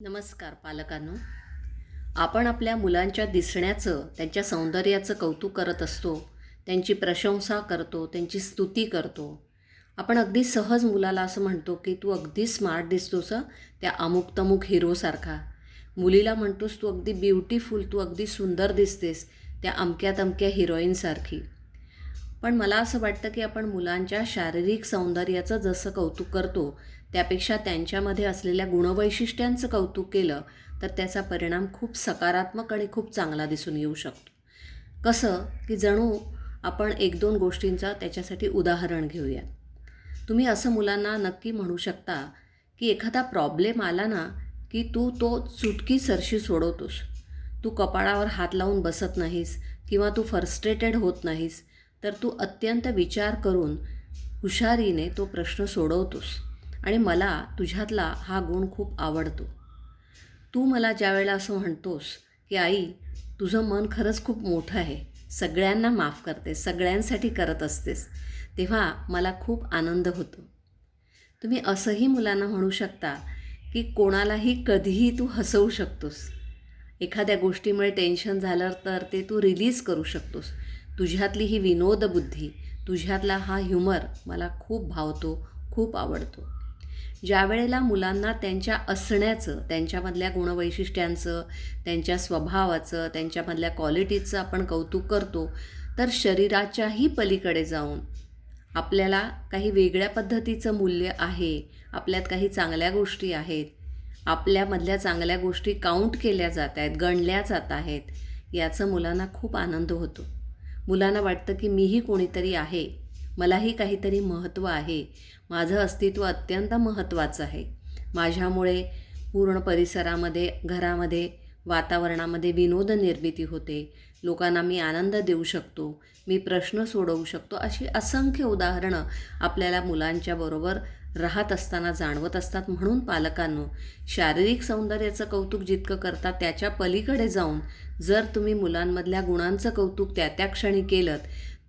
नमस्कार पालकांनो. आपण आपल्या मुलांच्या दिसण्याचं त्यांच्या सौंदर्याचं कौतुक करत असतो त्यांची प्रशंसा करतो त्यांची स्तुती करतो. आपण अगदी सहज मुलाला असं म्हणतो की तू अगदी स्मार्ट दिसतोस त्या अमुक तमुक हिरोसारखा. मुलीला म्हणतोस तू अगदी ब्युटिफुल तू अगदी सुंदर दिसतेस त्या अमक्या तमक्या हिरोईनसारखी. पण मला असं वाटतं की आपण मुलांच्या शारीरिक सौंदर्याचं जसं कौतुक करतो त्यापेक्षा त्यांच्यामध्ये असलेल्या गुणवैशिष्ट्यांचं कौतुक केलं तर त्याचा परिणाम खूप सकारात्मक आणि खूप चांगला दिसून येऊ शकतो. कसं की जणू आपण एक दोन गोष्टींचं त्याच्यासाठी उदाहरण घेऊया. तुम्ही असं मुलांना नक्की म्हणू शकता की एखादा प्रॉब्लेम आला ना की तू तो चुटकी सरशी सोडवतोस. तू कपाळावर हात लावून बसत नाहीस किंवा तू फ्रस्ट्रेटेड होत नाहीस. तर तू अत्यंत विचार करून हुशारीने तो प्रश्न सोडवतोस आणि मला तुझ्यातला हा गुण खूप आवडतो. तू मला ज्यावेळेला असं म्हणतोस की आई तुझं मन खरंच खूप मोठं आहे. सगळ्यांना माफ करते सगळ्यांसाठी करत असतेस. तेव्हा मला खूप आनंद होतो. तुम्ही असंही मुलांना म्हणू शकता की कोणालाही कधीही तू हसवू शकतोस. एखाद्या गोष्टीमुळे टेन्शन झालं तर ते तू रिलीज करू शकतोस. तुझ्यातली ही विनोदबुद्धी तुझ्यातला हा ह्युमर मला खूप भावतो खूप आवडतो. ज्या वेळेला मुलांना त्यांच्या असण्याचं त्यांच्यामधल्या गुणवैशिष्ट्यांचं त्यांच्या स्वभावाचं त्यांच्यामधल्या क्वालिटीचं आपण कौतुक करतो तर शरीराच्याही पलीकडे जाऊन आपल्याला काही वेगळ्या पद्धतीचं मूल्य आहे आपल्यात काही चांगल्या गोष्टी आहेत आपल्यामधल्या चांगल्या गोष्टी काउंट केल्या जात आहेत गणल्या जात आहेत याचं मुलांना खूप आनंद होतो. मुलांना वाटतं की मीही कोणीतरी आहे. मलाही काहीतरी महत्त्व आहे. माझं अस्तित्व अत्यंत महत्त्वाचं आहे. माझ्यामुळे पूर्ण परिसरामध्ये घरामध्ये वातावरणामध्ये विनोद निर्मिती होते. लोकांना मी आनंद देऊ शकतो. मी प्रश्न सोडवू शकतो. अशी असंख्य उदाहरणं आपल्याला मुलांच्या बरोबर राहत असताना जाणवत असतात. म्हणून पालकांनो शारीरिक सौंदर्याचं कौतुक जितकं करता त्याच्या पलीकडे जाऊन जर तुम्ही मुलांमधल्या गुणांचं कौतुक त्या त्या क्षणी केलं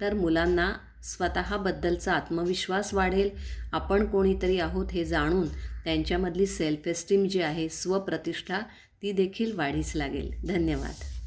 तर मुलांना स्वतःबद्दलचा आत्मविश्वास वाढेल. आपण कोणीतरी आहोत हे जाणून त्यांच्यामधली सेल्फ एस्टीम जी आहे स्वप्रतिष्ठा ती देखील वाढीस लागेल. धन्यवाद.